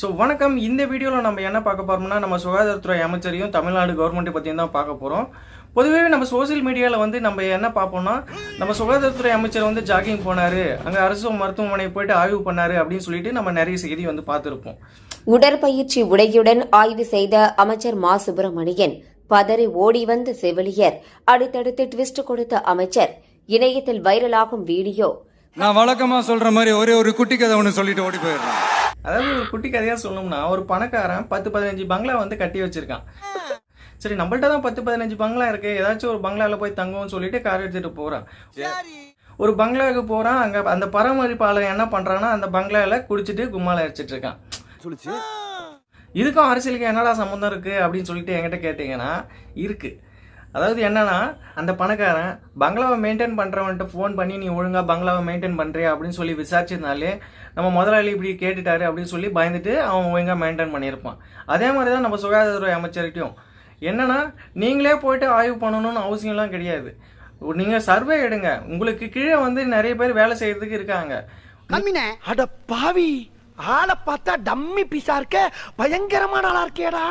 So வணக்கம். இந்த வீடியோவில் நம்ம என்ன பார்க்க போறோம்னா நம்ம சுகாதாரத்துறை அமைச்சரையும் தமிழ்நாடு கவர்மெண்ட்டை பற்றியும் தான் பார்க்க போகிறோம் பொதுவாகவே நம்ம சோஷியல் மீடியாவில் வந்து நம்ம என்ன பார்ப்போம்னா நம்ம சுகாதாரத்துறை அமைச்சர் வந்து ஜாகிங் போனார். அங்கே அரசு மருத்துவமனை போயிட்டு ஆய்வு பண்ணாரு அப்படின்னு சொல்லிட்டு நம்ம நிறைய செய்தி வந்து பார்த்துருப்போம். உடற்பயிற்சி உடையுடன் ஆய்வு செய்த அமைச்சர் மா. சுப்பிரமணியன் பதறி ஓடி வந்த செவிலியர். அடுத்தடுத்து ட்விஸ்ட் கொடுத்த அமைச்சர் இணையத்தில் வைரலாகும் வீடியோ. நான் வழக்கமா சொல்ற மாதிரி ஒரே ஒரு குட்டி கதை ஒன்று சொல்லிட்டு ஓடி போயிடுறேன். அதாவது ஒரு குட்டி கதையாக சொல்லணும்னா ஒரு பணக்காரன் பத்து பதினஞ்சு பங்களா வந்து கட்டி வச்சிருக்கான். சரி நம்மள்ட்ட தான் பத்து பதினஞ்சு பங்களா இருக்கு. ஏதாச்சும் ஒரு பங்களாவில் போய் தங்குவோம்னு சொல்லிட்டு கார் எடுத்துட்டு போறான். ஒரு பங்களாவுக்கு போறான். அங்க அந்த பராமரிப்பாளர் என்ன பண்றான்னா அந்த பங்களால குடிச்சிட்டு கும்மால அடிச்சிட்டு இருக்கான். இதுக்கும் அரசியலுக்கு என்னடா சம்மந்தம் இருக்கு அப்படின்னு சொல்லிட்டு என்கிட்ட கேட்டீங்கன்னா இருக்கு. அதாவது என்னன்னா அந்த பணக்காரன் பங்களாவை மெயின்டைன் பண்றவன்ட்டு ஃபோன் பண்ணி நீ ஒழுங்கா பங்களாவை மெயின்டைன் பண்றியா? அப்படின்னு சொல்லி விசாரிச்சதுனாலே நம்ம முதலாளி இப்படி கேட்டுட்டாரு அப்படின்னு சொல்லி பயந்துட்டு அவன் ஒழுங்கா மெயின்டைன் பண்ணியிருப்பான். அதே மாதிரி தான் நம்ம சுகாதாரத்துறை அமைச்சர்கிட்டையும். என்னன்னா நீங்களே போயிட்டு ஆய்வு பண்ணணும்னு அவசியம்லாம் கிடையாது. நீங்க சர்வே எடுங்க. உங்களுக்கு கீழே வந்து நிறைய பேர் வேலை செய்யறதுக்கு இருக்காங்க. கம்மினே அட பாவி. ஆளை பார்த்தா டம்மி பீஸா இருக்க? பயங்கரமான ஆளா இருக்கேடா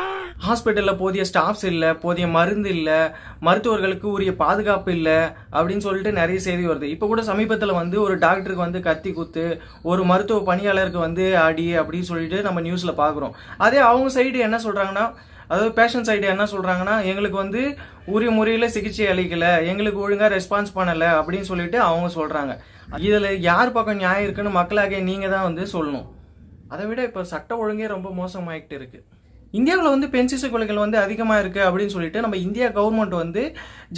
ஹாஸ்பிட்டலில் போதிய ஸ்டாஃப்ஸ் இல்லை போதிய மருந்து இல்லை மருத்துவர்களுக்கு உரிய பாதுகாப்பு இல்லை அப்படின்னு சொல்லிட்டு நிறைய செய்தி வருது. இப்போ கூட சமீபத்தில் வந்து ஒரு டாக்டருக்கு வந்து கத்தி குத்து ஒரு மருத்துவ பணியாளருக்கு வந்து அடி அப்படின்னு சொல்லிட்டு நம்ம நியூஸில் பார்க்குறோம் அதே அவங்க சைடு என்ன சொல்கிறாங்கன்னா அதாவது பேஷண்ட் சைடு என்ன சொல்கிறாங்கன்னா எங்களுக்கு வந்து உரிய முறையில் சிகிச்சை அளிக்கலை எங்களுக்கு ஒழுங்காக ரெஸ்பான்ஸ் பண்ணலை அப்படின்னு சொல்லிட்டு அவங்க சொல்கிறாங்க இதில் யார் பக்கம் நியாயம் இருக்குன்னு மக்களாகிய நீங்கள் தான் வந்து சொல்லணும். அதை விட இப்போ சட்ட ஒழுங்கே ரொம்ப மோசமாயிட்டு இருக்கு. இந்தியாவில் வந்து பெண் சிசு கொலைகள் வந்து அதிகமாக இருக்குது அப்படின்னு சொல்லிட்டு நம்ம இந்தியா கவர்மெண்ட் வந்து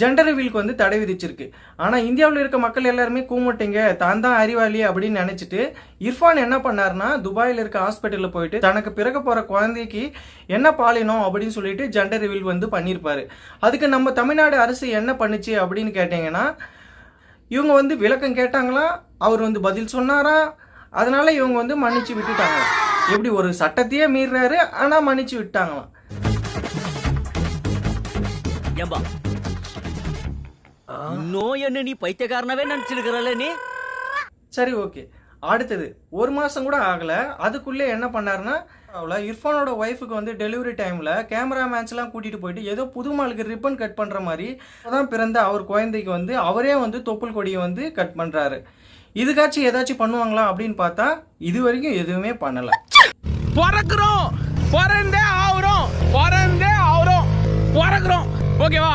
ஜெண்டர் ரிவீலுக்கு வந்து தடை விதிச்சிருக்கு. ஆனால் இந்தியாவில் இருக்க மக்கள் எல்லாருமே கூமட்டிங்க தான் தான் அறிவாளி அப்படின்னு நினச்சிட்டு இர்ஃபான் என்ன பண்ணாருன்னா துபாயில் இருக்க ஹாஸ்பிட்டலில் போயிட்டு தனக்கு பிறக்க போகிற குழந்தைக்கு என்ன பாலினம் அப்படின்னு சொல்லிட்டு ஜெண்டர் ரிவீல் வந்து பண்ணியிருப்பாரு அதுக்கு நம்ம தமிழ்நாடு அரசு என்ன பண்ணுச்சு அப்படின்னு கேட்டிங்கன்னா இவங்க வந்து விளக்கம் கேட்டாங்களா? அவர் வந்து பதில் சொன்னாரா? அதனால இவங்க வந்து மன்னிச்சு விட்டுட்டாங்களாம் எப்படி ஒரு சட்டத்தையே மீறாரு ஆனா மன்னிச்சு விட்டாங்களாம் ஏம்பா. இன்னும் என்ன நீ பைத்தியக்காரனவே நினைச்சிருக்கிறல்ல நீ? சரி ஓகே. அடுத்தது ஒரு மாசம் கூட ஆகல. அதுக்குள்ளே என்ன பண்ணாருன்னா அவள இர்ஃபானோட ஒய்ஃபுக்கு வந்து டெலிவரி டைம்ல கேமராமேன்ஸ்லாம் கூட்டிட்டு போயிட்டு ஏதோ புது மாலுக்கு ரிப்பன் கட் பண்ற மாதிரி தான் பிறந்த அவர் குழந்தைக்கு வந்து அவரே வந்து தொப்புள் கொடியை வந்து கட் பண்றாரு. இதுக்காச்சும் ஏதாச்சும் பண்ணுவாங்களா அப்படின்னு பார்த்தா இது வரைக்கும் எதுவுமே பண்ணல. பிறக்கிறோம். பிறந்தே ஆகுறோம். பிறந்தே ஆகுறோம். பிறக்கிறோம். ஓகேவா?